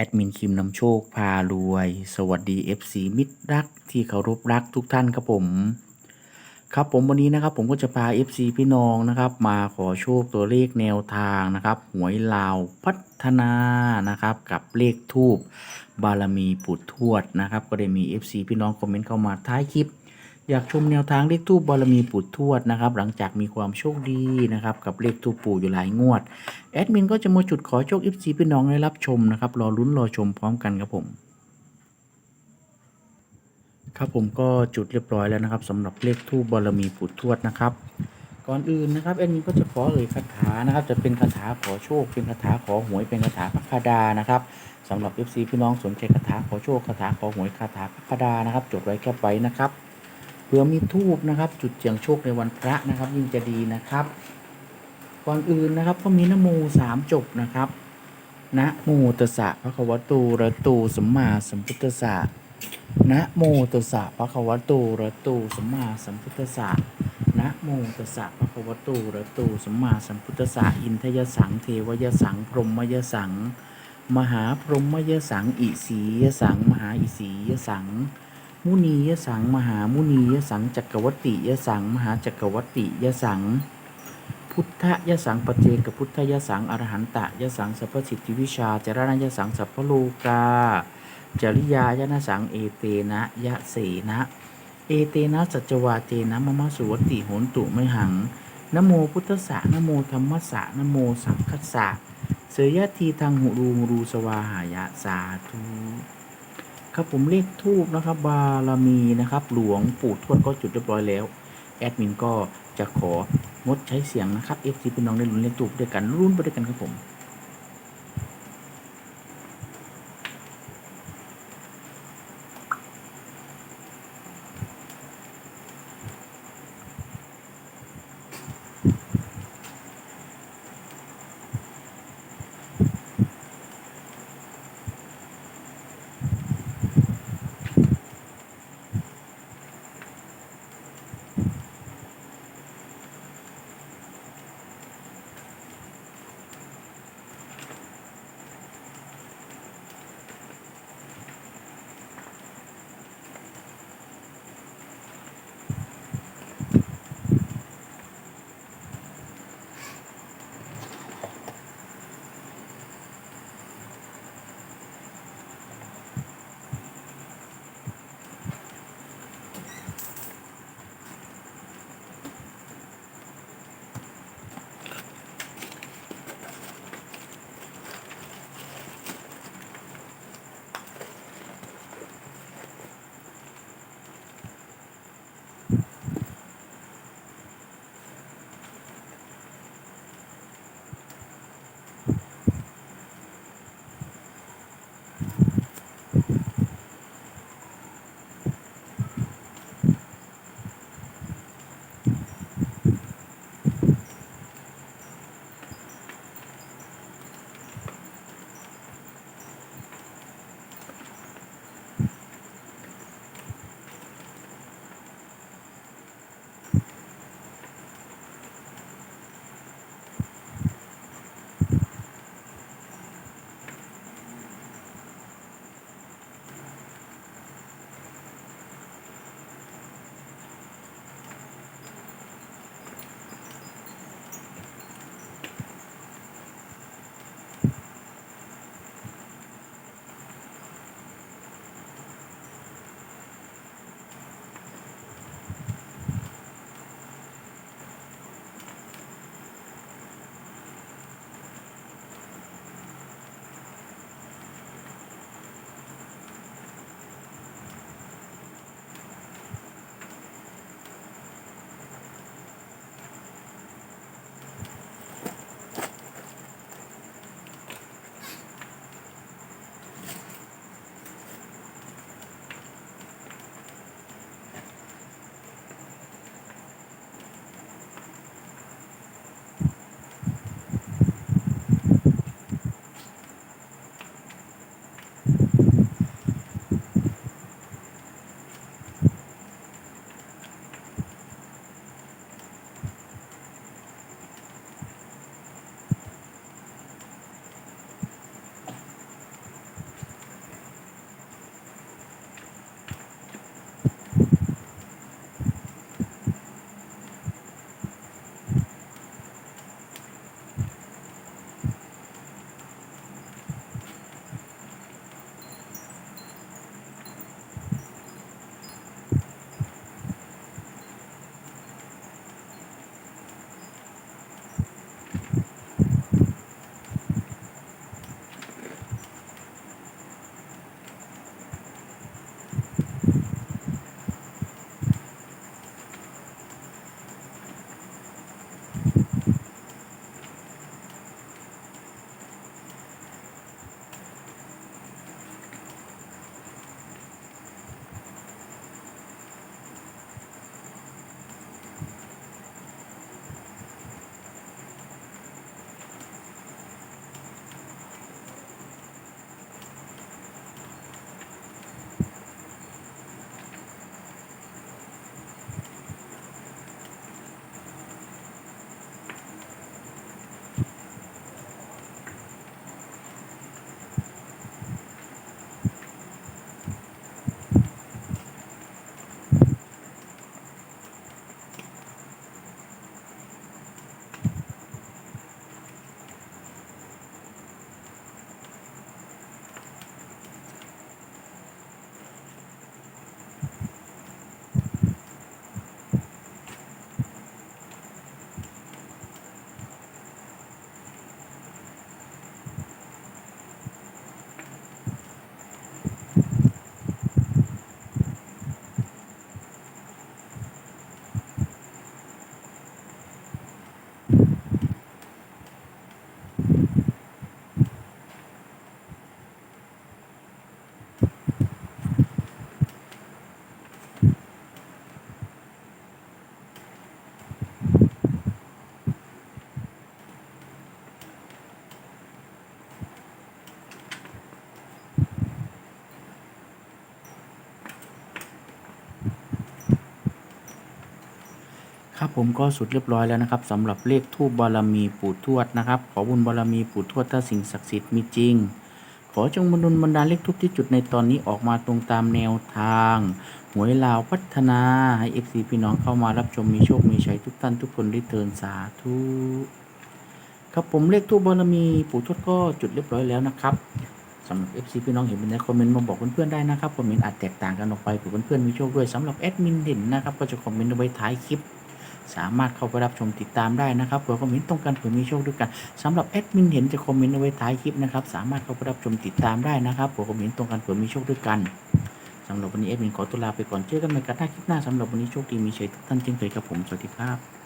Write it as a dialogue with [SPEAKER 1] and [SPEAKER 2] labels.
[SPEAKER 1] แอดมินคิมนำโชคพารวย สวัสดี FC มิตรรักที่เคารพรักทุกท่านครับผม ครับผมวันนี้นะครับผมก็จะพา FC พี่น้องนะครับ มาขอโชคตัวเลขแนวทางนะครับ หวยลาวพัฒนานะครับ กับเลขทูบบารมีปุดทวดนะครับ ก็ได้มี FC พี่น้องคอมเมนต์เข้ามาท้ายคลิป อยากชมแนวทางเลขทูบบารมีปู่ทวดนะครับ หลังจากมีความโชคดีนะครับ กับเลขทูบปู่อยู่หลายงวด แอดมินก็จะมาจุดขอโชค FC พี่น้องได้รับชมนะครับ รอลุ้นรอชมพร้อมกันครับผม ครับผมก็จุดเรียบร้อยแล้วนะครับสำหรับเลขทูบบารมีปู่ทวดนะครับ ก่อนอื่นนะครับแอดมินก็จะขอเอ่ยคาถานะครับ จะเป็นคาถาขอโชค เป็นคาถาขอหวยเป็นคาถาพัคดานะครับสำหรับ FC พี่น้องสนใจคาถาขอโชคคาถาขอหวยคาถาพัคดานะครับ จดไว้แคปไว้นะครับ เผื่อมีทูบนะครับ จุดเจียงโชคในวันพระนะครับ ยิ่งจะดีนะครับ ก่อนอื่นนะครับก็มีนโมสามจบนะครับนะโมตัสสะพระควตอะระโตสัมมาสัมพุทธัสสะนะโมตัสสะพระควตอะระโตสัมมาสัมพุทธัสสะนะโมตัสสะพระควตอะระโตสัมมาสัมพุทธัสสะอินทยสังเทวยสังพรหมยสัง มหาพรหมยสังอิสียสัง มหาอิสียสัง มุนียสัง มหามุนียสังจักรวัตติยสัง มหาจักรวัตติยสัง พุทธยสังปเจกพุทธยสังอรหันตะยสังสัพพสิทธิวิชาจารณยสังสัพพโลกาจริยายนะสังเอเตนะยะเสนะ เอเตนะสัจวาเตนะมมะสุวติโหนตุไม่หังนโมพุทธสะนโมธรรมสะนโมสังคัสสะเสยยะทีทางหุรูรูสวาหายะสาธุ ครับผมเลขทูบนะครับ บารมีนะครับ หลวงปู่ทวดก็จุดเรียบร้อยแล้ว แอดมินก็จะของดใช้เสียงนะครับ f อพี่น้องได้ลุ้นเลขทูบด้วยกันรุ่นไปด้วยกันครับผม ครับผมก็สุดเรียบร้อยแล้วนะครับสำหรับเลขทูบบารมีปู่ทวดนะครับ ขอบุญบารมีปู่ทวดถ้าสิ่งศักดิ์สิทธิ์มีจริง ขอจงบรรดลบรรดาเลขทูบที่จุดในตอนนี้ออกมาตรงตามแนวทางหวยลาวพัฒนาให้เอฟซีพี่น้องเข้ามารับชมมีโชคมีชัยทุกท่านทุกคนได้เทินสาธุครับผมเลขทูบบารมีปู่ทวดก็จุดเรียบร้อยแล้วนะครับสำหรับ FC พี่น้องเห็นเป็นในคอมเมนต์มาบอกเพื่อนๆได้นะครับคอมเมนต์อาจแตกต่างกันออกไปเผื่อเพื่อนๆมีโชคด้วยสำหรับแอดมินเด่นนะครับก็จะคอมเมนต์เอาไว้ท้ายคลิป สามารถเข้าไปรับชมติดตามได้นะครับเผื่อคอมเมนต์ตรงกันเผื่อมีโชคด้วยกันสำหรับแอดมินเห็นจะคอมเมนต์เอาไว้ท้ายคลิปนะครับสามารถเข้าไปรับชมติดตามได้นะครับเผื่อคอมเมนต์ตรงกันเผื่อมีโชคด้วยกันสำหรับวันนี้แอดมินขอตัวลาไปก่อนเจอกันใหม่กันหน้าคลิปหน้าสำหรับวันนี้โชคดีมีชัยทุกท่านเช่นเคยครับผมสวัสดีครับ